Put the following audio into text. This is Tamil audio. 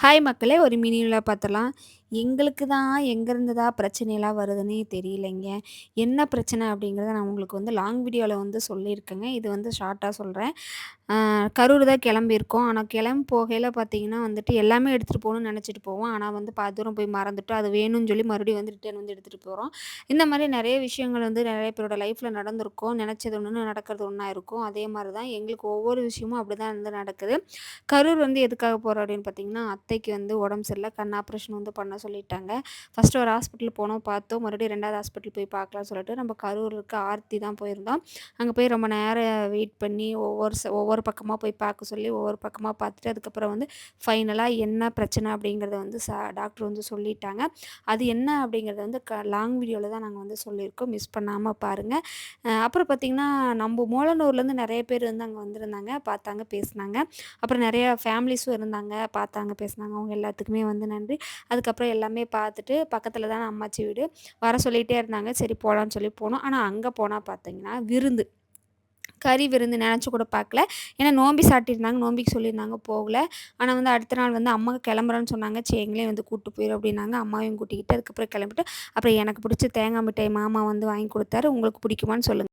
ஹாய் மக்களே! ஒரு மினி விழா பார்த்துடலாம். எங்களுக்கு தான் எங்கேருந்து தான் பிரச்சனைலாம் வருதுன்னே தெரியலைங்க. என்ன பிரச்சனை அப்படிங்கிறத நான் உங்களுக்கு வந்து லாங் வீடியோவில் வந்து சொல்லியிருக்கேங்க. இது வந்து ஷார்ட்டாக சொல்கிறேன் கரூர் தான் கிளம்பியிருக்கோம். ஆனால் கிளம்பி போகையில் பார்த்தீங்கன்னா வந்துட்டு எல்லாமே எடுத்துகிட்டு போகணும்னு நினச்சிட்டு போவோம். ஆனால் வந்து பா தூரம் போய் மறந்துட்டு அது வேணும்னு சொல்லி மறுபடியும் வந்து ரிட்டர்ன் வந்து எடுத்துகிட்டு போகிறோம் இந்த மாதிரி நிறைய விஷயங்கள் வந்து நிறைய பேரோட லைஃப்பில் நடந்திருக்கும். நினச்சது ஒன்று நடக்கிறது ஒன்றா இருக்கும். அதே மாதிரி தான் எங்களுக்கு ஒவ்வொரு விஷயமும் அப்படிதான் வந்து நடக்குது. கரூர் வந்து எதுக்காக போகிறோம் அப்படின்னு பார்த்தீங்கன்னா, அத்தைக்கு வந்து உடம்பு சரியில்ல. கண் ஆப்ரேஷன் வந்து பண்ண சொல்லிட்டாங்க. ஃபஸ்ட்டு ஒரு ஹாஸ்பிட்டல் போனோம் பார்த்தோம். மறுபடியும் ரெண்டாவது ஹாஸ்பிட்டல் போய் பார்க்கலாம்னு சொல்லிட்டு நம்ம கரூர் இருக்க ஆர்த்தி தான் போயிருந்தோம். அங்கே போய் ரொம்ப நேரம் வெயிட் பண்ணி ஒவ்வொரு ச ஒவ்வொரு பக்கமாக போய் பார்க்க சொல்லி ஒவ்வொரு பக்கமாக பார்த்துட்டு அதுக்கப்புறம் வந்து ஃபைனலாக என்ன பிரச்சனை அப்படிங்கிறத வந்து சா டாக்டர் வந்து சொல்லிட்டாங்க. அது என்ன அப்படிங்கிறத வந்து க லாங் வீடியோவில் தான் நாங்கள் வந்து சொல்லியிருக்கோம். மிஸ் பண்ணாமல் பாருங்க. அப்புறம் பார்த்திங்கன்னா நம்ம மோலனூர்லேருந்து நிறைய பேர் வந்து அங்கே வந்திருந்தாங்க. பார்த்தாங்க, பேசுனாங்க. அப்புறம் நிறைய ஃபேமிலிஸும் இருந்தாங்க. பார்த்தாங்க, பேசுனாங்க. அவங்க எல்லாத்துக்குமே வந்து நன்றி. அதுக்கப்புறம் எல்லாமே பார்த்துட்டு பக்கத்தில் தான் அம்மாச்சி வீடு. வர சொல்லிகிட்டே இருந்தாங்க. சரி போகலான்னு சொல்லி போனோம். ஆனால் அங்கே போனால் பார்த்தீங்கன்னா, விருந்து. கறி விருந்து நினச்சி கூட பார்க்கல. ஏன்னா நோம்பி சாட்டியிருந்தாங்க. நோம்பிக்கு சொல்லியிருந்தாங்க போகல. ஆனால் வந்து அடுத்த நாள் வந்து அம்மா கிளம்புறேன்னு சொன்னாங்க. சரி எங்களையும் வந்து கூப்பிட்டு போயிடும் அப்படின்னாங்க. அம்மாவையும் கூட்டிக்கிட்டு அதுக்கப்புறம் கிளம்பிட்டு, அப்புறம் எனக்கு பிடிச்ச தேங்காய் மிட்டாய் மாமா வந்து வாங்கி கொடுத்தாரு உங்களுக்கு பிடிக்குமான்னு சொல்லுங்கள்